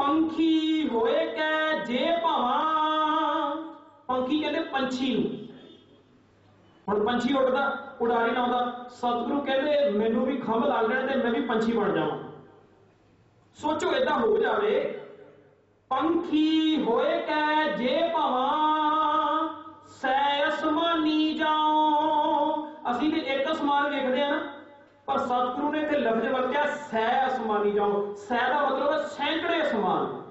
ਪੰਖੀ ਹੋਏ ਕੈ ਜੇ ਭਾਵਾਂ। ਪੰਖੀ ਕਹਿੰਦੇ ਪੰਛੀ ਨੂੰ। ਹੁਣ ਪੰਛੀ ਉੱਡਦਾ, ਉਡਾਰੀ ਲਾਉਂਦਾ। ਸਤਿਗੁਰੂ ਕਹਿੰਦੇ, ਮੈਨੂੰ ਵੀ ਖੰਭ ਲੱਗ ਜਾਣ ਤੇ ਮੈਂ ਵੀ ਪੰਛੀ ਬਣ ਜਾਵਾਂ। ਸੋਚੋ ਇਦਾਂ ਹੋ ਜਾਵੇ। ਪੰਖੀ ਹੋਏ ਕੈ ਜੇ ਭਾਵਾਂ, ਸੈ ਅਸਮਾਨੀ ਜਾਓ ਅਸੀਂ ਤੇ ਇੱਕ ਅਸਮਾਨ ਵੇਖਦੇ ਆ ਨਾ। ਪਰ ਸਤਿਗੁਰੂ ਨੇ ਤੇ ਲਫ਼ਜ਼ ਵਰਤਿਆ, ਸੈ ਅਸਮਾਨੀ ਜਾਓ ਸੈ ਦਾ ਮਤਲਬ ਹੈ ਸੈਂਕੜੇ ਅਸਮਾਨ।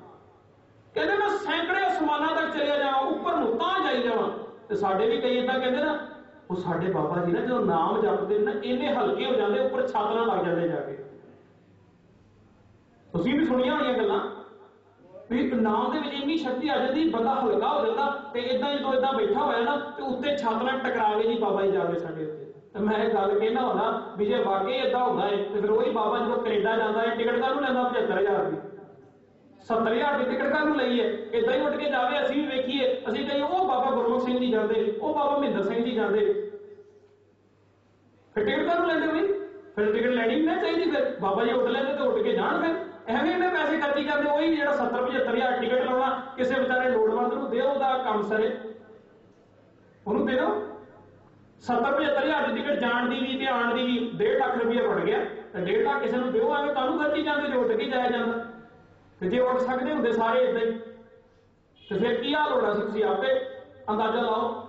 ਕਹਿੰਦੇ ਮੈਂ ਸੈਂਕੜੇ ਅਸਮਾਨਾਂ ਤੱਕ ਚਲਿਆ ਜਾਵਾਂ, ਉੱਪਰ ਨੂੰ ਤਾਂ ਜਾਈ ਜਾਵਾਂ। ਤੇ ਸਾਡੇ ਵੀ ਕਈ ਇਦਾਂ ਕਹਿੰਦੇ ਨਾ, ਉਹ ਸਾਡੇ ਬਾਬਾ ਜੀ ਨਾ ਜਦੋਂ ਨਾਮ ਜਪਦੇ ਨਾ ਇੰਨੇ ਹਲਕੇ ਹੋ ਜਾਂਦੇ, ਉੱਪਰ ਛੱਤ ਲੱਗ ਜਾਂਦੇ ਜਾ ਕੇ। ਤੁਸੀਂ ਵੀ ਸੁਣੀਆਂ ਹੋਣੀਆਂ ਗੱਲਾਂ? ਵੀ ਨਾਮ ਦੇ ਵਿੱਚ ਇੰਨੀ ਸ਼ਕਤੀ ਆ ਜਾਂਦੀ, ਬੰਦਾ ਹਲਕਾ ਹੋ ਜਾਂਦਾ ਤੇ ਇਦਾਂ ਜਦੋਂ ਇਦਾਂ ਬੈਠਾ ਹੋਇਆ ਨਾ, ਤੇ ਉੱਤੇ ਛੱਤ ਟਕਰਾ ਕੇ ਜੀ ਬਾਬਾ ਜੀ ਜਾਵੇ ਸਾਡੇ ਉੱਤੇ। ਤੇ ਮੈਂ ਇਹ ਗੱਲ ਕਹਿਣਾ ਹੁੰਦਾ ਵੀ ਜੇ ਵਾਕਈ ਇਦਾਂ ਹੁੰਦਾ ਹੈ ਤੇ ਫਿਰ ਉਹੀ ਬਾਬਾ ਜਦੋਂ ਕੈਨੇਡਾ ਜਾਂਦਾ ਹੈ ਟਿਕਟ ਕਾਹਨੂੰ ਲੈਂਦਾ 75000 ਦੀ? 70000 ਦੀ ਟਿਕਟ ਕਾਹਨੂੰ ਲਈ ਹੈ ਇਦਾਂ ਹੀ ਉੱਠ ਕੇ ਜਾਵੇ, ਅਸੀਂ ਵੀ ਵੇਖੀਏ, ਅਸੀਂ ਕਹੀਏ, ਉਹ ਬਾਬਾ ਗੁਰਮੁਖ ਸਿੰਘ ਜੀ ਜਾਂਦੇ, ਉਹ ਬਾਬਾ ਮਹਿੰਦਰ ਸਿੰਘ ਜੀ ਜਾਂਦੇ। ਫਿਰ ਟਿਕਟ ਕਾਹਨੂੰ ਲੈਂਦੇ ਵੀ ਫਿਰ ਟਿਕਟ ਲੈਣੀ ਨਹੀਂ ਚਾਹੀਦੀ ਫਿਰ। ਬਾਬਾ ਜੀ ਉੱਠ ਲੈਂਦੇ ਤੇ ਉੱਠ ਕੇ ਜਾਣ ਫਿਰ। ਐਵੇਂ ਇਹਨੇ ਪੈਸੇ ਖਰਚੀ ਕਰਦੇ ਉਹੀ ਜਿਹੜਾ 70 75000 ਟਿਕਟ ਲਾਉਣਾ, ਕਿਸੇ ਵਿਚਾਰੇ ਲੋੜਵੰਦ ਨੂੰ ਦਿਓ ਉਹਦਾ ਕੰਮ ਸਰੇ। ਉਹਨੂੰ ਦੇ ਦਿਓ 70 75000 ਦੀ ਟਿਕਟ ਜਾਣ ਦੀ ਵੀ ਤੇ ਆਉਣ ਦੀ ਵੀ 1.5 ਲੱਖ ਰੁਪਏ ਬਣ ਗਿਆ। ਤੇ 1.5 ਲੱਖ ਕਿਸੇ ਨੂੰ ਦਿਓ ਐਵੇਂ ਕਾਹਨੂੰ ਖਰਚੀ ਜਾਂਦੇ, ਜੇ ਉੱਠ ਕੇ ਜਾਇਆ ਜਾਂਦਾ। ਤੇ ਜੇ ਉੱਠ ਸਕਦੇ ਹੁੰਦੇ ਸਾਰੇ ਇਦਾਂ ਹੀ। ਤੇ ਫਿਰ ਕੀ ਹਾਲ ਹੋਣਾ ਸੀ ਤੁਸੀਂ ਆਪੇ ਅੰਦਾਜ਼ਾ ਲਾਓ।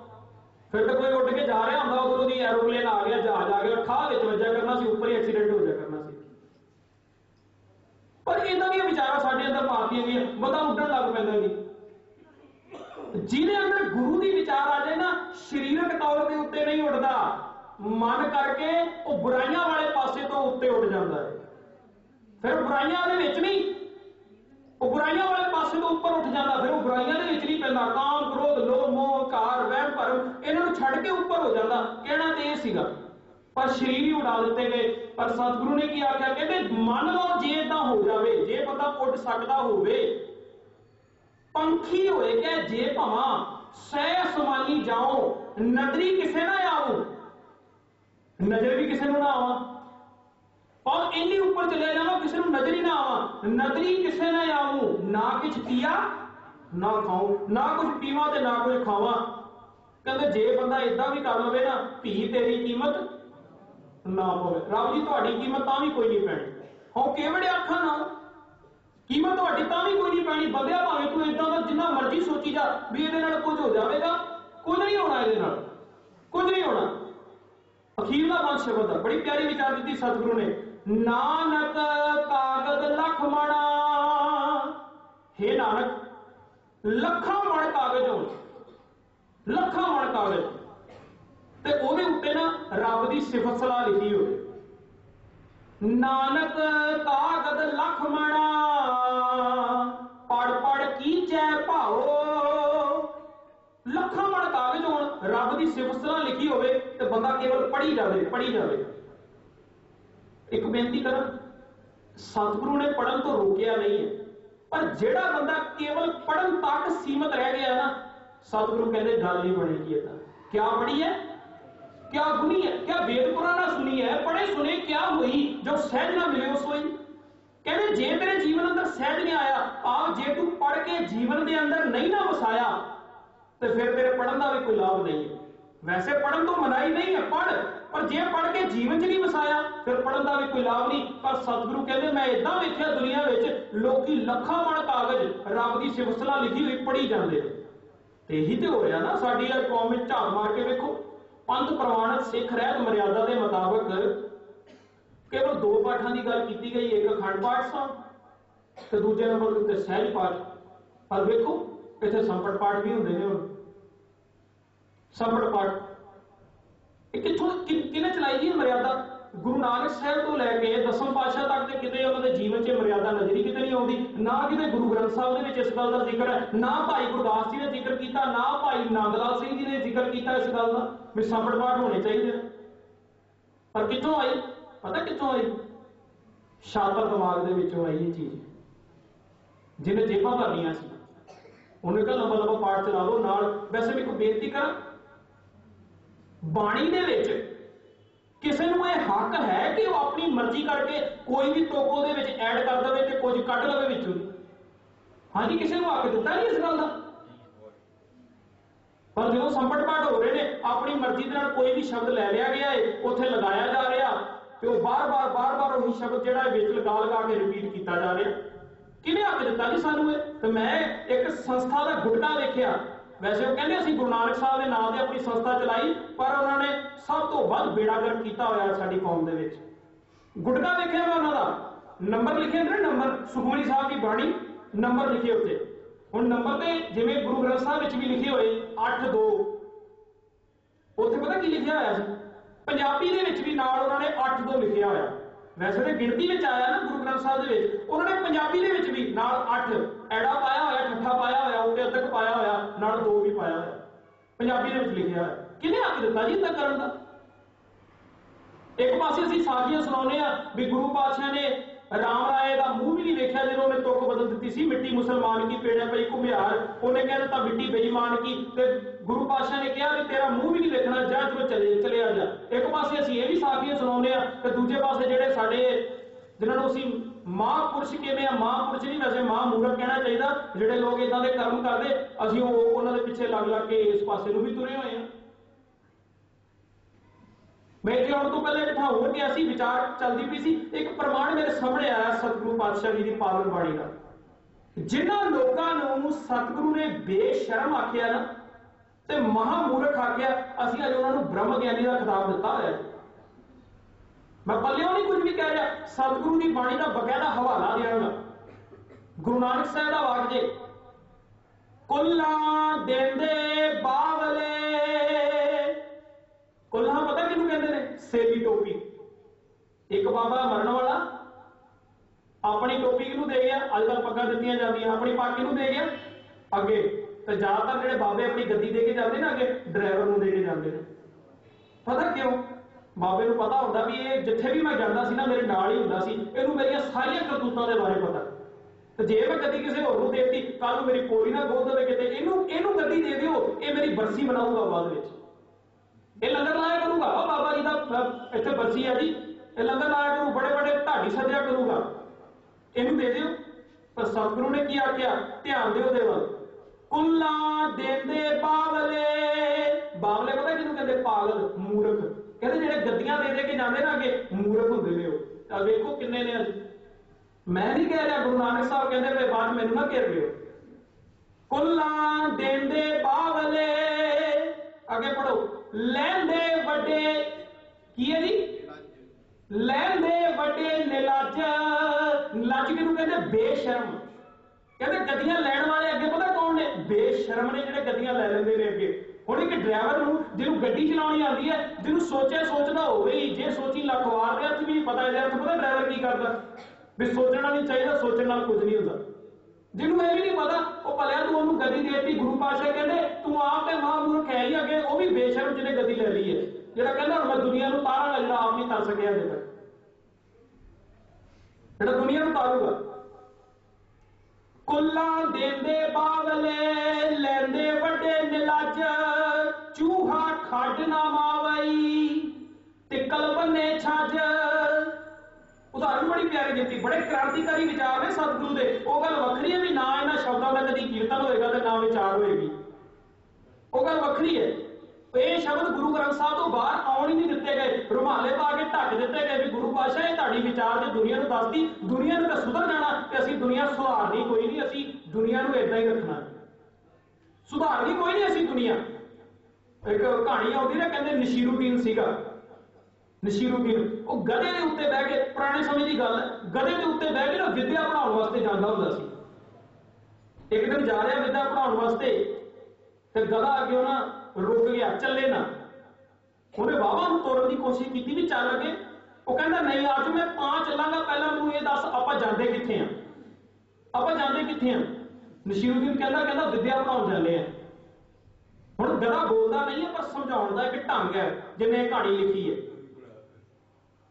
ਫਿਰ ਤਾਂ ਕੋਈ ਉੱਡ ਕੇ ਜਾ ਰਿਹਾ ਹੁੰਦਾ ਉਧਰੋਂ ਦੀ ਐਰੋਪਲੇਨ ਆ ਗਿਆ, ਜਹਾਜ਼ ਆ ਗਿਆ ਖਾਹ ਵਿੱਚ ਵੱਜਿਆ ਕਰਨਾ ਸੀ, ਉੱਪਰ ਹੀ ਐਕਸੀਡੈਂਟ ਹੋ ਜਾ ਕਰਨਾ ਸੀ। ਪਰ ਇਹਨਾਂ ਦੀਆਂ ਵਿਚਾਰਾਂ ਸਾਡੇ ਅੰਦਰ ਪਾਤੀਆਂ ਗਈਆਂ ਬੰਦਾ ਉੱਡਣ ਲੱਗ ਪੈਂਦਾ ਜੀ। ਜਿਹਦੇ ਅੰਦਰ ਗੁਰੂ ਦੀ ਵਿਚਾਰ ਆ ਜਾਏ ਨਾ, ਸਰੀਰਕ ਤੌਰ ਤੇ ਨਹੀਂ ਉੱਡਦਾ। ਮਨ ਕਰਕੇ ਉਹ ਬੁਰਾਈਆਂ ਵਾਲੇ ਪਾਸੇ ਤੋਂ ਉੱਤੇ ਉੱਡ ਜਾਂਦਾ ਹੈ। ਫਿਰ ਬੁਰਾਈਆਂ ਦੇ ਵਿੱਚ ਨਹੀਂ, ਉਹ ਬੁਰਾਈਆਂ ਵਾਲੇ ਪਾਸੇ ਤੋਂ ਉੱਪਰ ਉੱਠ ਜਾਂਦਾ। ਫਿਰ ਉਹ ਬੁਰਾਈਆਂ ਦੇ ਵਿੱਚ ਨਹੀਂ ਪੈਂਦਾ। ਕਾਮ, ਕ੍ਰੋਧ, ਲੋਭ, ਮੋਹ ਕਾਰ ਵਹਿਮ, ਭਰਮ, ਇਹਨਾਂ ਨੂੰ ਛੱਡ ਕੇ ਉੱਪਰ ਹੋ ਜਾਂਦਾ। ਕਹਿਣਾ ਤੇ ਇਹ ਸੀਗਾ। ਪਰ ਸਰੀਰ ਹੀ ਉਡਾ ਦਿੱਤੇ ਗਏ। ਪਰ ਸਤਿਗੁਰੂ ਨੇ ਕੀ ਆਖਿਆ? ਕਹਿੰਦੇ, ਮੰਨ ਲਓ ਜੇ ਇਦਾਂ ਹੋ ਜਾਵੇ, ਜੇ ਬੰਦਾ ਉੱਡ ਸਕਦਾ ਹੋਵੇ, ਪੰਖੀ ਹੋਏਗਾ ਜੇ ਭਾਵਾਂ, ਸਹਿ ਸਮਾਈ ਜਾਓ। ਨਦਰੀ ਕਿਸੇ ਨਾ ਆਉ ਨਜ਼ਰ ਵੀ ਕਿਸੇ ਨੂੰ ਨਾ ਆਵਾਂ। ਔਰ ਇੰਨੀ ਉੱਪਰ ਚਲੇ ਜਾਵਾਂ, ਕਿਸੇ ਨੂੰ ਨਜ਼ਰ ਹੀ ਨਾ ਆਵਾਂ। ਨਦਰੀ ਕਿਸੇ ਨਾ ਆਉ ਨਾ ਕੁਛ ਪੀਆ ਨਾ ਖਾਉ। ਨਾ ਕੁਛ ਪੀਵਾਂ ਤੇ ਨਾ ਕੁਛ ਖਾਵਾਂ। ਕਹਿੰਦੇ ਜੇ ਬੰਦਾ ਇਦਾਂ ਵੀ ਕਰ ਲਵੇ ਨਾ, ਧੀ ਤੇਰੀ ਕੀਮਤ ਨਾ ਪਵੇ। ਰੱਬ ਜੀ, ਤੁਹਾਡੀ ਕੀਮਤ ਤਾਂ ਵੀ ਕੋਈ ਨਹੀਂ ਪੈਣੀ। ਹੋ ਕਿਵੜੇ ਅੱਖਾਂ ਨਾਲ? ਕੀਮਤ ਤੁਹਾਡੀ ਤਾਂ ਵੀ ਕੋਈ ਨਹੀਂ ਪੈਣੀ। ਬੰਦਿਆ ਭਾਵੇਂ ਤੂੰ ਇਦਾਂ ਦਾ ਜਿੰਨਾ ਮਰਜ਼ੀ ਸੋਚੀ ਜਾ, ਵੀ ਇਹਦੇ ਨਾਲ ਕੁਝ ਹੋ ਜਾਵੇਗਾ। ਹੋਣਾ ਇਹਦੇ ਨਾਲ। ਕੁਝ ਨਹੀਂ ਹੋਣਾ। ਅਖੀਰਲਾ ਬੰਦ ਸ਼ਬਦ ਬੜੀ ਪਿਆਰੀ ਵਿਚਾਰ ਦਿੱਤੀ ਸਤਿਗੁਰੂ ਨੇ। ਨਾਨਕ ਕਾਗਦ ਲੱਖ ਮਣਾ ਹੇ ਨਾਨਕ, ਲੱਖਾਂ ਮਣ ਕਾਗਜ਼ ਹੋਣ। ਲੱਖਾਂ ਮਣ ਕਾਗਜ਼। ਤੇ ਉਹਦੇ ਉੱਤੇ ਨਾ ਰੱਬ ਦੀ ਸਿਫਤ ਸਲਾਹ ਲਿਖੀ ਹੋਵੇ। ਨਾਨਕ ਬੰਦਾ ਕੇਵਲ ਪੜ੍ਹੀ ਜਾਵੇ ਪੜ੍ਹੀ ਜਾਵੇ ਇੱਕ ਬੇਨਤੀ ਕਰਾਂ ਸਤਿਗੁਰੂ ਨੇ ਪੜਨ ਤੋਂ ਰੋਕਿਆ ਨਹੀਂ ਹੈ ਪਰ ਜਿਹੜਾ ਬੰਦਾ ਕੇਵਲ ਪੜਨ ਤੱਕ ਸੀਮਤ ਰਹਿ ਗਿਆ ਨਾ ਸਤਿਗੁਰੂ ਕਹਿੰਦੇ ਗੱਲ ਨਹੀਂ ਬਣੇਗੀ ਇਹ ਤਾਂ ਕਿਆ ਬਣੀ ਹੈ क्या गुनी है क्या वेद पुराना सुनी है पढ़े सुने क्या हुई जो सहज ना मिले उस होई ਕਹਿੰਦੇ ਜੇ ਤੇਰੇ ਜੀਵਨ ਅੰਦਰ ਸਹਿਜ ਨਹੀਂ ਆਇਆ ਆਪ ਜੇ ਤੂੰ ਪੜ ਕੇ ਜੀਵਨ ਦੇ ਅੰਦਰ ਨਹੀਂ ਨਾ ਵਸਾਇਆ ਤੇ ਫਿਰ ਤੇਰੇ ਪੜਨ ਦਾ ਵੀ ਕੋਈ ਲਾਭ ਨਹੀਂ ਹੈ ਵੈਸੇ ਪੜਨ ਤੋਂ ਮਨਾਈ ਨਹੀਂ ਹੈ ਪੜ ਪਰ ਜੇ ਪੜ ਕੇ ਜੀਵਨ 'ਚ ਨਹੀਂ ਵਸਾਇਆ, ਫਿਰ ਪੜਨ ਦਾ ਵੀ ਕੋਈ ਲਾਭ ਨਹੀਂ। ਪਰ ਸਤਿਗੁਰੂ ਕਹਿੰਦੇ, ਮੈਂ ਇਦਾਂ ਵੇਖਿਆ ਦੁਨੀਆ ਵਿੱਚ, ਲੋਕੀ ਲੱਖਾਂ ਮਣ ਕਾਗਜ਼ ਰੱਬ ਦੀ ਸਿਫਤਸਲਾ ਲਿਖੀ ਹੋਈ ਪੜੀ ਜਾਂਦੇ ਤੇ ਇਹੀ ਤੇ ਹੋ ਰਿਹਾ ਨਾ, ਸਾਡੀ ਇਹ ਕੌਮ ਵਿੱਚ ਝਾੜ ਮਾਰ ਕੇ ਵੇਖੋ। ਪੰਥ ਪ੍ਰਵਾਨਿਤ ਸਿੱਖ ਰਹਿਤ ਮਰਿਆਦਾ ਦੇ ਮੁਤਾਬਕ ਕੇਵਲ ਦੋ ਪਾਠਾਂ ਦੀ ਗੱਲ ਕੀਤੀ ਗਈ, ਇੱਕ ਅਖੰਡ ਪਾਠ ਸਾਹਿਬ ਤੇ ਦੂਜੇ ਨੰਬਰ ਉੱਤੇ ਸਹਿਜ ਪਾਠ। ਪਰ ਵੇਖੋ, ਇੱਥੇ ਸੰਪਟ ਪਾਠ ਵੀ ਹੁੰਦੇ ਨੇ ਹੁਣ। ਸੰਪਟ ਪਾਠ। ਇਹ ਕਿੱਥੋਂ ਕਿਹਨੇ ਚਲਾਈ ਜੀ ਇਹ ਮਰਿਆਦਾ? ਗੁਰੂ ਨਾਨਕ ਸਾਹਿਬ ਤੋਂ ਲੈ ਕੇ ਦਸਮ ਪਾਤਸ਼ਾਹ ਤੱਕ ਤੇ ਕਿਤੇ ਉਹਨਾਂ ਦੇ ਜੀਵਨ 'ਚ ਮਰਿਆਦਾ ਨਜ਼ਰੀ ਕਿਤੇ ਨਹੀਂ ਆਉਂਦੀ। ਨਾ ਕਿਤੇ ਗੁਰੂ ਗ੍ਰੰਥ ਸਾਹਿਬ ਦੇ ਵਿੱਚ ਇਸ ਗੱਲ ਦਾ ਜ਼ਿਕਰ ਹੈ, ਨਾ ਭਾਈ ਗੁਰਦਾਸ ਜੀ ਨੇ ਜ਼ਿਕਰ ਕੀਤਾ, ਨਾ ਭਾਈ ਨੰਦ ਲਾਲ ਸਿੰਘ ਜੀ ਨੇ ਜ਼ਿਕਰ ਕੀਤਾ ਇਸ ਗੱਲ ਦਾ। ਵੀ ਸੰਪਟ ਪਾਠ ਹੋਣੇ ਚਾਹੀਦੇ ਨੇ ਪਰ ਕਿੱਥੋਂ ਆਈ ਪਤਾ ਕਿੱਥੋਂ ਆਈ ਸ਼ਾਤਰ ਦਿਮਾਗ ਦੇ ਵਿੱਚੋਂ ਆਈ ਇਹ ਚੀਜ਼। ਜਿਹਨੇ ਜੇਬਾਂ ਭਰਨੀਆਂ ਸੀ, ਉਹਨੇ ਕਿਹਾ ਲੰਬਾ ਲੰਬਾ ਪਾਠ ਚਲਾ ਲਓ, ਨਾਲ ਵੈਸੇ ਵੀ ਕੋਈ ਬੇਨਤੀ ਕਰਾਂ ਬਾਣੀ ਦੇ ਵਿੱਚ ਕਿਸੇ ਨੂੰ ਇਹ ਹੱਕ ਹੈ ਕਿ ਉਹ ਆਪਣੀ ਮਰਜ਼ੀ ਕਰਕੇ ਕੋਈ ਵੀ ਤੁਕ ਦੇ ਵਿੱਚ ਐਡ ਕਰ ਦੇਵੇ ਤੇ ਕੁਝ ਕੱਢ ਲਵੇ ਵਿੱਚੋਂ। ਹਾਂਜੀ, ਕਿਸੇ ਨੂੰ ਹੱਕ ਦਿੱਤਾ ਨਹੀਂ ਇਸ ਗੱਲ ਦਾ? ਪਰ ਜਦੋਂ ਸੰਪਟ ਪਾਠ ਹੋ ਰਹੇ ਨੇ, ਆਪਣੀ ਮਰਜ਼ੀ ਦੇ ਨਾਲ ਕੋਈ ਵੀ ਸ਼ਬਦ ਲੈ ਲਿਆ ਗਿਆ ਏ, ਉੱਥੇ ਲਗਾਇਆ ਜਾ ਰਿਹਾ ਤੇ ਉਹ ਬਾਰ-ਬਾਰ ਬਾਰ-ਬਾਰ ਉਹੀ ਸ਼ਬਦ ਜਿਹੜਾ ਹੈ ਵਿੱਚ ਲਗਾ ਲਗਾ ਕੇ ਰਿਪੀਟ ਕੀਤਾ ਜਾ ਰਿਹਾ। ਕਿਹਨੇ ਹੱਕ ਦਿੱਤਾ ਜੀ ਸਾਨੂੰ ਇਹ? ਤੇ ਮੈਂ ਇੱਕ ਸੰਸਥਾ ਦਾ ਗੁਟਕਾ ਵੇਖਿਆ। ਵੈਸੇ ਉਹ ਕਹਿੰਦੇ ਅਸੀਂ ਗੁਰੂ ਨਾਨਕ ਸਾਹਿਬ ਦੇ ਨਾਮ ਤੇ ਆਪਣੀ ਸੰਸਥਾ ਚਲਾਈ, ਪਰ ਉਹਨਾਂ ਨੇ ਸਭ ਤੋਂ ਵੱਧ ਬੇੜਾਗਰ ਕੀਤਾ ਹੋਇਆ ਸਾਡੀ ਕੌਮ ਦੇ ਵਿੱਚ। ਗੁਟਕਾ ਵੇਖਿਆ ਮੈਂ ਉਹਨਾਂ ਦਾ? ਨੰਬਰ ਲਿਖੇ ਨੇ, ਨੰਬਰ ਸੁਖਮਨੀ ਸਾਹਿਬ ਦੀ ਬਾਣੀ, ਨੰਬਰ ਲਿਖੇ ਉੱਤੇ। ਹੁਣ ਨੰਬਰ ਤੇ ਜਿਵੇਂ ਗੁਰੂ ਗ੍ਰੰਥ ਸਾਹਿਬ ਵਿੱਚ ਵੀ ਲਿਖੇ ਹੋਏ 8 2 ਉੱਥੇ ਪਤਾ ਕੀ ਲਿਖਿਆ ਹੋਇਆ ਸੀ? ਪੰਜਾਬੀ ਦੇ ਵਿੱਚ ਵੀ ਨਾਲ ਉਹਨਾਂ ਨੇ 8 2 ਲਿਖਿਆ ਹੋਇਆ। ਵੈਸੇ ਤੇ ਗਿਣਤੀ ਵਿੱਚ ਆਇਆ ਨਾ ਗੁਰੂ ਗ੍ਰੰਥ ਸਾਹਿਬ ਦੇ ਵਿੱਚ, ਉਹਨਾਂ ਨੇ ਪੰਜਾਬੀ ਦੇ ਵਿੱਚ ਵੀ ਨਾਲ 8 ਐੜਾ ਪਾਇਆ ਹੋਇਆ, ਠੱਠਾ ਪਾਇਆ ਹੋਇਆ, ਉੱਤੇ ਅਧਕ ਪਾਇਆ ਹੋਇਆ, ਨਾਲ 2 ਵੀ ਪਾਇਆ ਹੋਇਆ। ਪੰਜਾਬੀ ਦੇ ਵਿੱਚ ਲਿਖਿਆ ਹੋਇਆ। ਕਿਹਨੇ ਹੱਕ ਦਿੱਤਾ ਜੀ ਇੰਨਾ ਕਰਨ ਦਾ? ਇੱਕ ਪਾਸੇ ਅਸੀਂ ਸਾਖੀਆਂ ਸੁਣਾਉਂਦੇ ਆ ਵੀ ਗੁਰੂ ਪਾਤਸ਼ਾਹ ਨੇ ਰਾਮ ਰਾਏ ਦਾ ਮੂੰਹ ਵੀ ਨਹੀਂ ਵੇਖਿਆ ਜਦੋਂ ਉਹਨੇ ਤੁਕ ਬਦਲ ਦਿੱਤੀ ਸੀ, ਮਿੱਟੀ ਮੁਸਲਮਾਨ ਕੀ ਪੇੜਿਆ ਪਈ ਘੁਮਿਆਰ। ਉਹਨੇ ਕਹਿ ਦਿੱਤਾ ਮਿੱਟੀ ਬੇਈਮਾਨ ਕੀ। ਤੇ ਗੁਰੂ ਪਾਤਸ਼ਾਹ ਨੇ ਕਿਹਾ ਵੀ ਤੇਰਾ ਮੂੰਹ ਵੀ ਨਹੀਂ ਵੇਖਣਾ, ਜਾ ਤੂੰ ਚਲੇ ਚਲੇ ਜਾ। ਇੱਕ ਪਾਸੇ ਅਸੀਂ ਇਹ ਵੀ ਸਾਖੀਆਂ ਸੁਣਾਉਂਦੇ ਆ ਤੇ ਦੂਜੇ ਪਾਸੇ ਜਿਹੜੇ ਸਾਡੇ, ਜਿਨ੍ਹਾਂ ਨੂੰ ਅਸੀਂ ਮਹਾਂਪੁਰਸ਼ ਕਹਿੰਦੇ ਆ ਮਹਾਂਪੁਰਸ਼ ਨਹੀਂ ਵੈਸੇ ਮਹਾਂਮੂਰਖ ਕਹਿਣਾ ਚਾਹੀਦਾ, ਜਿਹੜੇ ਲੋਕ ਇਦਾਂ ਦੇ ਕਰਮ ਕਰਦੇ, ਅਸੀਂ ਉਹ ਉਹਨਾਂ ਦੇ ਪਿੱਛੇ ਲੱਗ ਲੱਗ ਕੇ ਇਸ ਪਾਸੇ ਨੂੰ ਵੀ ਤੁਰੇ ਹੋਏ ਆ ਮੈਂ ਆਉਣ ਤੋਂ ਪਹਿਲਾਂ ਇਕੱਠਾ ਹੋ ਗਿਆ ਸੀ ਵਿਚਾਰ ਚੱਲਦੀ ਪਈ ਸੀ, ਇੱਕ ਪ੍ਰਮਾਣ ਮੇਰੇ ਸਾਹਮਣੇ ਆਇਆ ਸਤਿਗੁਰੂ ਪਾਤਸ਼ਾਹ ਜੀ ਦੀ ਪਾਵਨ ਬਾਣੀ ਦਾ। ਜਿਨ੍ਹਾਂ ਲੋਕਾਂ ਨੂੰ ਸਤਿਗੁਰੂ ਨੇ ਬੇਸ਼ਰਮ ਆਖਿਆ ਨਾ, ਤੇ ਮਹਾਮੂਰਖ ਆਖਿਆ, ਅਸੀਂ ਅੱਜ ਉਹਨਾਂ ਨੂੰ ਬ੍ਰਹਮ ਗਿਆਨੀ ਦਾ ਖਿਤਾਬ ਦਿੱਤਾ ਹੋਇਆ ਮੈਂ ਪੱਲਿਓਂ ਨਹੀਂ ਕੁਝ ਵੀ ਕਹਿ ਰਿਹਾ, ਸਤਿਗੁਰੂ ਦੀ ਬਾਣੀ ਦਾ ਬਕਾਇਦਾ ਹਵਾਲਾ ਦੇਵਾਂਗਾ ਗੁਰੂ ਨਾਨਕ ਸਾਹਿਬ ਦਾ ਵਾਕ ਜੇ, ਕੁੱਲਾ ਦੇਂਦੇ ਬਾਵਲੇ ਕੁੱਲਾ ਪਤਾ ਕਿਹਨੂੰ ਕਹਿੰਦੇ ਨੇ ਸੇਲੀ ਟੋਪੀ ਇੱਕ ਬਾਬਾ ਮਰਨ ਵਾਲਾ ਆਪਣੀ ਟੋਪੀ ਕਿਹਨੂੰ ਦੇ ਗਿਆ ਅੱਜ ਕੱਲ ਪੱਗਾਂ ਦਿੱਤੀਆਂ ਜਾਂਦੀਆਂ, ਆਪਣੀ ਪੱਗ ਕਿਹਨੂੰ ਦੇ ਗਿਆ ਅੱਗੇ। ਤੇ ਜ਼ਿਆਦਾਤਰ ਜਿਹੜੇ ਬਾਬੇ ਆਪਣੀ ਗੱਦੀ ਦੇ ਕੇ ਜਾਂਦੇ ਨੇ, ਅੱਗੇ ਡਰਾਈਵਰ ਨੂੰ ਦੇ ਕੇ ਜਾਂਦੇ ਨੇ। ਪਤਾ ਕਿਉਂ? ਬਾਬੇ ਨੂੰ ਪਤਾ ਹੁੰਦਾ ਵੀ ਇਹ ਜਿੱਥੇ ਵੀ ਮੈਂ ਜਾਂਦਾ ਸੀ ਨਾ, ਮੇਰੇ ਨਾਲ ਹੀ ਹੁੰਦਾ ਸੀ। ਇਹਨੂੰ ਮੇਰੀਆਂ ਸਾਰੀਆਂ ਕਰਤੂਤਾਂ ਦੇ ਬਾਰੇ ਪਤਾ। ਤੇ ਜੇ ਮੈਂ ਗੱਦੀ ਕਿਸੇ ਹੋਰ ਨੂੰ ਦੇਤੀ ਕੱਲ ਨੂੰ ਮੇਰੀ ਪੋਰੀ ਨਾ ਗੋਦ ਦੇਵੇ ਕਿਤੇ, ਇਹਨੂੰ ਇਹਨੂੰ ਗੱਦੀ ਦੇ ਦਿਓ, ਇਹ ਮੇਰੀ ਬਰਸੀ ਬਣਾਊਗਾ ਬਾਅਦ ਵਿੱਚ। ਇਹ ਲੰਗਰ ਲਾਇਆ ਕਰੂਗਾ। ਉਹ ਬਾਬਾ ਜੀ ਦਾ ਇੱਥੇ ਬਰਸੀ ਆ ਜੀ। ਇਹ ਲੰਗਰ ਲਾਇਆ ਕਰੂ ਬੜੇ ਬੜੇ ਢਾਡੀ ਸੱਜਿਆ ਕਰੂਗਾ। ਇਹਨੂੰ ਦੇ ਦਿਓ। ਪਰ ਸਤਿਗੁਰੂ ਨੇ ਕੀ ਆਖਿਆ? ਧਿਆਨ ਦਿਓ ਦੇ ਵੱਲ। ਕੁੱਲਾ ਬਾਵਲੇ ਬਾਵਲੇ ਪਤਾ ਕਿਹਨੂੰ ਕਹਿੰਦੇ? ਪਾਗਲ, ਮੂਰਖ। ਕਹਿੰਦੇ ਜਿਹੜੇ ਗੱਦੀਆਂ ਦੇ ਦੇ ਕੇ ਜਾਂਦੇ ਨਾ ਅੱਗੇ, ਮੂਰਖ ਹੁੰਦੇ ਨੇ ਉਹ। ਤਾਂ ਵੇਖੋ ਕਿੰਨੇ ਨੇ ਅੱਜ। ਮੈਂ ਨਹੀਂ ਕਹਿ ਰਿਹਾ, ਗੁਰੂ ਨਾਨਕ ਸਾਹਿਬ ਕਹਿੰਦੇ ਮੇਰੇ ਬਾਅਦ ਮੈਨੂੰ ਨਾ ਘੇਰ ਲਿਓ। ਕੁੱਲਾ ਦੇਂਦੇ ਬਾਵਲੇ ਅੱਗੇ ਪੜੋ ਲੈਂਦੇ ਵੱਡੇ, ਕੀ ਹੈ ਜੀ? ਲੈਂਦੇ ਵੱਡੇ ਨਿਲੱਜ। ਨਿਲੱਜ ਕਿਹਨੂੰ ਕਹਿੰਦੇ ਬੇਸ਼ਰਮ। ਕਹਿੰਦੇ ਗੱਡੀਆਂ ਲੈਣ ਵਾਲੇ ਅੱਗੇ ਪਤਾ ਕੌਣ ਨੇ? ਬੇਸ਼ਰਮ ਨੇ ਜਿਹੜੇ ਗੱਡੀਆਂ ਲੈ ਲੈਂਦੇ ਨੇ ਅੱਗੇ। ਹੁਣ ਇੱਕ ਡਰਾਈਵਰ ਨੂੰ ਜਿਹਨੂੰ ਗੱਡੀ ਚਲਾਉਣੀ ਆਉਂਦੀ ਹੈ, ਜਿਹਨੂੰ ਸੋਚਿਆ ਸੋਚਦਾ ਹੋਵੇ ਹੀ, ਜੇ ਸੋਚੀ ਲੱਖ ਵਾਰ ਦੇ ਅਰਥ ਵੀ ਪਤਾ ਹੈ ਅਰਥ ਪਤਾ ਡਰਾਈਵਰ ਕੀ ਕਰਦਾ। ਵੀ ਸੋਚਣਾ ਨਹੀਂ ਚਾਹੀਦਾ, ਸੋਚਣ ਨਾਲ ਕੁਝ ਨਹੀਂ ਹੁੰਦਾ। ਜਿਹਨੂੰ ਇਹ ਵੀ ਨਹੀਂ ਪਤਾ, ਉਹ ਭਲਿਆ ਤੂੰ ਉਹਨੂੰ ਗੱਡੀ ਦੇਤੀ, ਗੁਰੂ ਪਾਸ਼ਾ ਕਹਿੰਦੇ, ਤੂੰ ਆਪ ਤੇ ਮਹਾਂਮੂਰਖ ਹੈ ਹੀ ਅੱਗੇ, ਉਹ ਵੀ ਬੇਸ਼ਰਮ ਜਿਹਨੇ ਗੱਡੀ ਲੈ ਲਈ ਹੈ। ਜਿਹੜਾ ਕਹਿੰਦਾ, ਹੁਣ ਮੈਂ ਦੁਨੀਆ ਨੂੰ ਤਾਰਾ ਜਿਹੜਾ ਆਪ ਨਹੀਂ ਤਰ ਸਕਿਆ ਅਜੇ ਤੱਕ। ਜਿਹੜਾ ਦੁਨੀਆ ਨੂੰ ਤਾਰੂਗਾ। ਕੁੱਲਾਂ ਦੇਂਦੇ ਬਾਵਲੇ, ਲੈਂਦੇ ਵੱਡੇ ਨਿਲੱਜ ਚੂਹਾ ਖੱਡ ਨਾ ਮਾਵਈ ਟਿਕਲ ਬੰਨੇ ਛੱਜ। ਉਦਾਹਰਨ ਬੜੀ ਪਿਆਰੀ ਦਿੱਤੀ, ਬੜੇ ਕ੍ਰਾਂਤੀਕਾਰੀ ਵਿਚਾਰ ਨੇ ਸਤਿਗੁਰੂ ਦੇ। ਉਹ ਗੱਲ ਵੱਖਰੀ ਹੈ ਵੀ ਨਾ ਇਹਨਾਂ ਸ਼ਬਦਾਂ ਦਾ ਕਦੀ ਕੀਰਤਨ ਹੋਏਗਾ ਤੇ ਨਾ ਵਿਚਾਰ ਹੋਏਗੀ। ਉਹ ਗੱਲ ਵੱਖਰੀ ਹੈ। ਇਹ ਸ਼ਬਦ ਗੁਰੂ ਗ੍ਰੰਥ ਸਾਹਿਬ ਤੋਂ ਬਾਹਰ ਆਉਣ ਹੀ ਨਹੀਂ ਦਿੱਤੇ ਗਏ। ਰੁਮਾਲੇ ਪਾ ਕੇ ਢੱਕ ਦਿੱਤੇ ਗਏ ਵੀ ਗੁਰੂ ਪਾਸ਼ਾ ਇਹ ਤੁਹਾਡੀ ਵਿਚਾਰ ਤੇ ਦੁਨੀਆ ਨੂੰ ਦੱਸਦੀ, ਦੁਨੀਆ ਨੂੰ ਤਾਂ ਸੁਧਰ ਜਾਣਾ ਤੇ ਅਸੀਂ ਦੁਨੀਆ ਸੁਧਾਰਨੀ ਕੋਈ ਨਹੀਂ, ਅਸੀਂ ਦੁਨੀਆ ਨੂੰ ਇਦਾਂ ਹੀ ਰੱਖਣਾ। ਸੁਧਾਰਨੀ ਕੋਈ ਨਹੀਂ ਅਸੀਂ ਦੁਨੀਆ। ਇੱਕ ਕਹਾਣੀ ਆਉਂਦੀ ਨਾ, ਕਹਿੰਦੇ ਨਸ਼ੀਰੂਦੀਨ ਸੀਗਾ। ਨਸ਼ੀਰੂਦੀਨ ਉਹ ਗਧੇ ਦੇ ਉੱਤੇ ਬਹਿ ਕੇ, ਪੁਰਾਣੇ ਸਮੇਂ ਦੀ ਗੱਲ ਹੈ, ਗਧੇ ਦੇ ਉੱਤੇ ਬਹਿ ਕੇ ਨਾ ਵਿਦਿਆ ਪੜਾਉਣ ਵਾਸਤੇ ਜਾਂਦਾ ਹੁੰਦਾ ਸੀ। ਇੱਕ ਦਿਨ ਜਾ ਰਿਹਾ ਵਿਦਿਆ ਪੜਾਉਣ ਵਾਸਤੇ ਤੇ ਗਧਾ ਅੱਗੇ ਉਹਨਾਂ ਰੁਕ ਗਿਆ, ਚੱਲੇ ਨਾ। ਉਹਨੇ ਬਾਬਾ ਨੂੰ ਤੋੜਨ ਦੀ ਕੋਸ਼ਿਸ਼ ਕੀਤੀ ਵੀ ਚੱਲ ਅੱਗੇ। ਉਹ ਕਹਿੰਦਾ, ਨਹੀਂ ਅੱਜ ਮੈਂ ਪਾਂ ਚੱਲਾਂਗਾ, ਪਹਿਲਾਂ ਮੈਨੂੰ ਇਹ ਦੱਸ, ਆਪਾਂ ਜਾਂਦੇ ਕਿੱਥੇ ਆ? ਆਪਾਂ ਜਾਂਦੇ ਕਿੱਥੇ ਆ? ਨਸ਼ੀਰੂਦੀਨ ਕਹਿੰਦਾ ਕਹਿੰਦਾ, ਵਿਦਿਆ ਪੜਾਉਣ ਜਾਂਦੇ ਆ। ਹੁਣ ਗਦਾ ਬੋਲਦਾ ਨਹੀਂ ਹੈ, ਪਰ ਸਮਝਾਉਣ ਦਾ ਇੱਕ ਢੰਗ ਹੈ, ਜਿਵੇਂ ਇਹ ਕਹਾਣੀ ਲਿਖੀ ਹੈ।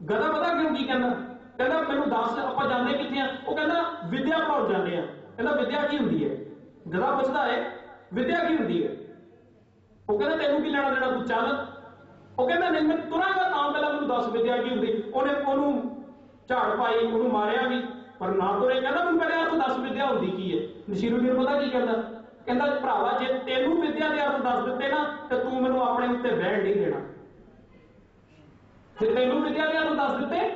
ਗਧਾ ਪਤਾ ਕਿਉਂ ਕੀ ਕਹਿੰਦਾ? ਕਹਿੰਦਾ, ਮੈਨੂੰ ਦੱਸ, ਆਪਾਂ ਜਾਂਦੇ ਕਿੱਥੇ ਆ? ਉਹ ਕਹਿੰਦਾ, ਵਿਦਿਆ ਪੜਾਉਣ ਜਾਂਦੇ ਆ। ਕਹਿੰਦਾ, ਵਿਦਿਆ ਕੀ ਹੁੰਦੀ ਹੈ? ਗਦਾ ਪੁੱਛਦਾ ਹੈ, ਵਿਦਿਆ ਕੀ ਹੁੰਦੀ ਹੈ? ਉਹ ਕਹਿੰਦਾ ਤੈਨੂੰ ਕੀ ਲੈਣਾ ਦੇਣਾ ਤੂੰ ਚੱਲ। ਉਹ ਕਹਿੰਦਾ ਨਹੀਂ, ਮੈਂ ਤੁਰਾਂਗਾ ਤਾਂ ਪਹਿਲਾਂ ਮੈਨੂੰ ਦੱਸ ਵਿਦਿਆ ਕੀ ਹੁੰਦੀ। ਉਹਨੇ ਉਹਨੂੰ ਝਾੜ ਪਾਈ, ਉਹਨੂੰ ਮਾਰਿਆ ਵੀ, ਪਰ ਨਾ ਤੁਰੇ। ਕਹਿੰਦਾ ਮੈਨੂੰ ਪਹਿਲਾਂ ਤੂੰ ਦੱਸ ਵਿਦਿਆ ਹੁੰਦੀ ਕੀ ਹੈ। ਨਸ਼ੀਰੂਦੀਨ ਪਤਾ ਕੀ ਕਹਿੰਦਾ? ਕਹਿੰਦਾ, ਭਰਾਵਾ, ਜੇ ਤੈਨੂੰ ਵਿਦਿਆ ਦੇ ਅਰਥ ਦੱਸ ਦਿੱਤੇ ਨਾ, ਤੇ ਤੂੰ ਮੈਨੂੰ ਆਪਣੇ ਉੱਤੇ ਬਹਿਣ ਨਹੀਂ ਦੇਣਾ। ਜੇ ਤੈਨੂੰ ਵਿਦਿਆ ਦੇ ਅਰਥ ਦੱਸ ਦਿੱਤੇ,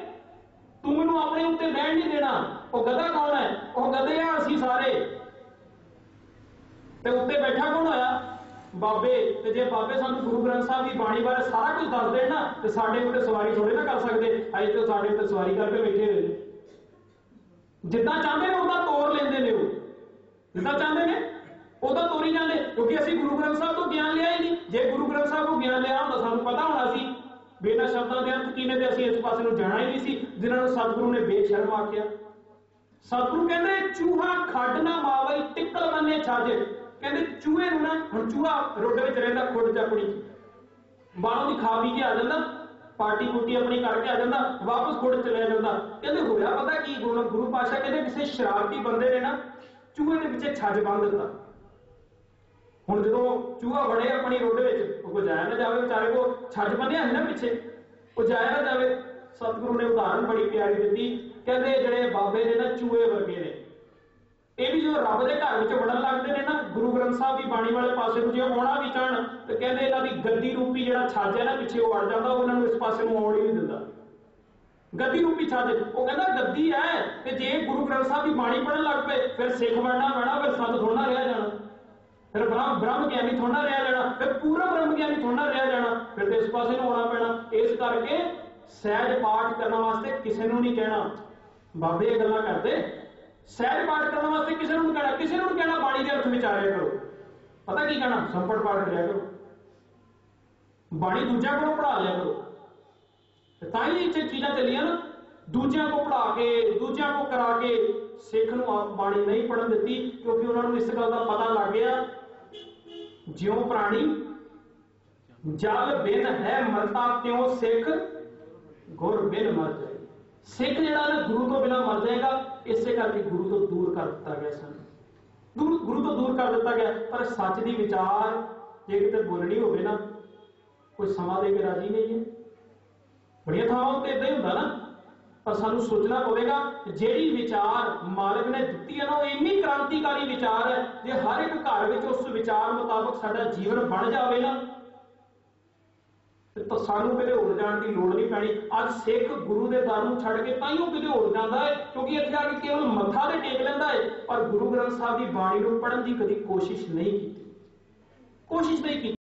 ਤੂੰ ਮੈਨੂੰ ਆਪਣੇ ਉੱਤੇ ਬਹਿਣ ਨਹੀਂ ਦੇਣਾ। ਉਹ ਗਧਾ ਕੌਣ ਹੈ? ਉਹ ਗਧੇ ਆ ਅਸੀਂ ਸਾਰੇ। ਤੇ ਉੱਤੇ ਬੈਠਾ ਕੌਣ ਹੋਇਆ? ਬਾਬੇ, ਤੇ ਜੇ ਬਾਬੇ ਸਾਨੂੰ ਗੁਰੂ ਗ੍ਰੰਥ ਸਾਹਿਬ ਦੀ ਬਾਣੀ ਬਾਰੇ ਸਾਰਾ ਕੁਝ ਦੱਸ ਦੇਣ ਨਾ, ਤੇ ਸਾਡੇ ਉੱਤੇ ਸਵਾਰੀ ਥੋੜੇ ਨਾ ਕਰ ਸਕਦੇ। ਅਜੇ ਤਾਂ ਸਾਡੇ ਉੱਤੇ ਸਵਾਰੀ ਕਰਕੇ ਬੈਠੇ ਨੇ। ਜਿੱਦਾਂ ਚਾਹੁੰਦੇ ਨੇ ਉਦਾਂ ਤੋਰ ਲੈਂਦੇ ਨੇ ਉਹ। ਜਿੱਦਾਂ ਚਾਹੁੰਦੇ ਨੇ ਉਦਾਂ ਤੋਰੀ ਜਾਂਦੇ। ਕਿਉਂਕਿ ਅਸੀਂ ਗੁਰੂ ਗ੍ਰੰਥ ਸਾਹਿਬ ਤੋਂ ਗਿਆਨ ਲਿਆ ਹੀ ਨਹੀਂ। ਜੇ ਗੁਰੂ ਗ੍ਰੰਥ ਸਾਹਿਬ ਤੋਂ ਗਿਆਨ ਲਿਆ ਹੁੰਦਾ, ਸਾਨੂੰ ਪਤਾ ਹੋਣਾ ਸੀ। ਬੇਨਾ ਸ਼ਬਦਾਂ ਦੇ ਅਰਥ ਕੀ ਨੇ ਤੇ ਅਸੀਂ ਇਸ ਪਾਸੇ ਨੂੰ ਜਾਣਾ ਹੀ ਨਹੀਂ ਸੀ, ਜਿਨ੍ਹਾਂ ਨੂੰ ਸਤਿਗੁਰੂ ਨੇ ਬੇਸ਼ਰਮ ਆਖਿਆ। ਸਤਿਗੁਰੂ ਕਹਿੰਦੇ, ਚੂਹਾ ਖੱਡ ਨਾ ਮਾਵਈ ਟਿੱਕਲ ਬੰਨੇ ਛੱਜ। ਕਹਿੰਦੇ ਚੂਹੇ ਨੂੰ ਨਾ, ਹੁਣ ਚੂਹਾ ਰੋਡ ਵਿੱਚ ਰਹਿੰਦਾ, ਖੁੱਡ ਚੱਪੜੀ ਬਾਹਰੋਂ ਦੀ ਖਾ ਪੀ ਕੇ ਆ ਜਾਂਦਾ, ਪਾਰਟੀ ਪੁੱਟੀ ਆਪਣੀ ਕਰਕੇ ਆ ਜਾਂਦਾ, ਵਾਪਸ ਖੁੱਡ ਚਲਿਆ ਜਾਂਦਾ। ਕਹਿੰਦੇ ਹੋਇਆ ਪਤਾ ਕੀ ਗੁਰੂ ਗੁਰੂ ਪਾਸ਼ਾ ਕਹਿੰਦੇ ਕਿਸੇ ਸ਼ਰਾਰਤੀ ਬੰਦੇ ਨੇ ਨਾ ਚੂਹੇ ਦੇ ਪਿੱਛੇ ਛੱਜ ਬੰਨ ਦਿੱਤਾ। ਹੁਣ ਜਦੋਂ ਚੂਹਾ ਵੜੇ ਆਪਣੀ ਰੋਡ ਵਿੱਚ, ਉਹ ਜਾਇਆ ਨਾ ਜਾਵੇ, ਵਿਚਾਰੇ ਕੋ ਛੱਜ ਬੰਨਿਆ ਹੈ ਨਾ ਪਿੱਛੇ, ਉਹ ਜਾਇਆ ਨਾ ਜਾਵੇ, ਸਤਿਗੁਰੂ ਨੇ ਉਦਾਹਰਨ ਬੜੀ ਪਿਆਰੀ ਦਿੱਤੀ। ਕਹਿੰਦੇ ਜਿਹੜੇ ਬਾਬੇ ਨੇ ਨਾ ਚੂਹੇ ਵਰਗੇ ਇਹ ਵੀ ਜੋ ਰੱਬ ਦੇ ਘਰ ਵਿੱਚ ਵੜਨ ਲੱਗਦੇ ਨੇ ਨਾ, ਗੁਰੂ ਗ੍ਰੰਥ ਸਾਹਿਬ ਦੀ ਬਾਣੀ ਵਾਲੇ ਪਾਸੇ ਨੂੰ ਜੇ ਆਉਣਾ ਵੀ ਚਾਹਣ, ਤੇ ਕਹਿੰਦੇ ਇਹਨਾਂ ਦੀ ਗੱਦੀ ਰੂਪੀ ਜਿਹੜਾ ਛੱਜ ਹੈ ਨਾ, ਪਿੱਛੇ ਉਹ ਅੜ ਜਾਂਦਾ ਉਹਨਾਂ ਨੂੰ ਇਸ ਪਾਸੇ ਨੂੰ ਆਉਣ ਹੀ ਨਹੀਂ ਦਿੰਦਾ। ਗੱਦੀ ਰੂਪੀ ਛੱਜ, ਉਹ ਕਹਿੰਦਾ ਗੱਦੀ ਹੈ, ਤੇ ਜੇ ਗੁਰੂ ਗ੍ਰੰਥ ਸਾਹਿਬ ਦੀ ਬਾਣੀ ਪੜਨ ਲੱਗ ਪਏ, ਫਿਰ ਸਿੱਖ ਬਣਨਾ ਪੈਣਾ, ਫਿਰ ਸੰਤ ਥੋੜਾ ਰਹਿ ਜਾਣਾ। ਫਿਰ ਬ੍ਰਹਮ ਬ੍ਰਹਮ ਗਿਆਨੀ ਥੋੜਾ ਰਹਿ ਜਾਣਾ, ਫਿਰ ਪੂਰਾ ਬ੍ਰਹਮ ਗਿਆਨੀ ਥੋੜਾ ਰਹਿ ਜਾਣਾ, ਫਿਰ ਤੇ ਇਸ ਪਾਸੇ ਨੂੰ ਆਉਣਾ ਪੈਣਾ। ਇਸ ਕਰਕੇ ਸਹਿਜ ਪਾਠ ਕਰਨ ਵਾਸਤੇ ਕਿਸੇ ਨੂੰ ਨਹੀਂ ਕਹਿਣਾ। ਬਾਬੇ ਇਹ ਗੱਲਾਂ ਕਰਦੇ ਸਹਿਜ ਪਾਠ ਕਰਨ ਵਾਸਤੇ ਕਿਸੇ ਨੂੰ ਕਹਿਣਾ, ਕਿਸੇ ਨੂੰ ਕਹਿਣਾ ਬਾਣੀ ਦੇ ਅਰਥ ਵਿਚਾਰਿਆ ਕਰੋ। ਪਤਾ ਕੀ ਕਹਿਣਾ? ਸੰਪਟ ਪਾਠ ਕਰਿਆ ਕਰੋ। ਬਾਣੀ ਦੂਜਿਆਂ ਕੋਲੋਂ ਪੜ੍ਹਾ ਲਿਆ ਕਰੋ। ਤਾਂ ਹੀ ਇੱਥੇ ਚੀਜ਼ਾਂ ਚੱਲੀਆਂ ਨਾ। ਦੂਜਿਆਂ ਕੋ ਪੜ੍ਹਾ ਕੇ, ਦੂਜਿਆਂ ਕੋ ਕਰਾ ਕੇ ਸਿੱਖ ਨੂੰ ਆਪ ਬਾਣੀ ਨਹੀਂ ਪੜਨ ਦਿੱਤੀ, ਕਿਉਂਕਿ ਉਹਨਾਂ ਨੂੰ ਇਸ ਗੱਲ ਦਾ ਪਤਾ ਲੱਗ ਗਿਆ, ਜਿਉਂ ਪ੍ਰਾਣੀ ਜਲ ਬਿਨ ਹੈ ਮਰਤਾ, ਤਿਉ ਸਿੱਖ ਗੁਰ ਬਿਨ ਮਰ ਸਿੱਖ ਜਿਹੜਾ ਨਾ, ਗੁਰੂ ਤੋਂ ਬਿਨਾ ਮਰ ਜਾਏਗਾ, ਇਸੇ ਕਰਕੇ ਗੁਰੂ ਤੋਂ ਦੂਰ ਕਰ ਦਿੱਤਾ ਗਿਆ ਸਾਨੂੰ। ਦੂਰ ਗੁਰੂ ਤੋਂ ਦੂਰ ਕਰ ਦਿੱਤਾ ਗਿਆ, ਪਰ ਸੱਚ ਦੀ ਵਿਚਾਰ ਜੇ ਕਿਤੇ ਬੋਲਣੀ ਹੋਵੇ ਨਾ, ਕੋਈ ਸਮਾਂ ਦੇ ਕੇ ਰਾਜੀ ਨਹੀਂ ਹੈ। ਬੜੀਆਂ ਥਾਵਾਂ ਉੱਤੇ ਇਦਾਂ ਹੀ ਹੁੰਦਾ ਨਾ, ਪਰ ਸਾਨੂੰ ਸੋਚਣਾ ਪਵੇਗਾ ਜਿਹੜੀ ਵਿਚਾਰ ਮਾਲਕ ਨੇ ਦਿੱਤੀ ਹੈ ਨਾ, ਉਹ ਇੰਨੀ ਕ੍ਰਾਂਤੀਕਾਰੀ ਵਿਚਾਰ ਹੈ ਜੇ ਹਰ ਇੱਕ ਘਰ ਵਿੱਚ ਉਸ ਵਿਚਾਰ ਮੁਤਾਬਕ ਸਾਡਾ ਜੀਵਨ ਬਣ ਜਾਵੇ ਨਾ ਤਾਂ ਸਾਨੂੰ ਕਿਤੇ ਹੋਰ ਜਾਣ ਦੀ ਲੋੜ ਨਹੀਂ ਪੈਣੀ। ਅੱਜ ਸਿੱਖ ਗੁਰੂ ਦੇ ਦਰ ਨੂੰ ਛੱਡ ਕੇ ਤਾਂ ਹੀ ਉਹ ਕਿਤੇ ਹੋਰ ਜਾਂਦਾ ਹੈ, ਕਿਉਂਕਿ ਇੱਥੇ ਆ ਕੇ ਕੇਵਲ ਮੱਥਾ ਤੇ ਟੇਕ ਲੈਂਦਾ ਹੈ। ਪਰ ਗੁਰੂ ਗ੍ਰੰਥ ਸਾਹਿਬ ਦੀ ਬਾਣੀ ਨੂੰ ਪੜ੍ਹਨ ਦੀ ਕਦੀ ਕੋਸ਼ਿਸ਼ ਨਹੀਂ ਕੀਤੀ। ਕੋਸ਼ਿਸ਼ ਨਹੀਂ ਕੀਤੀ।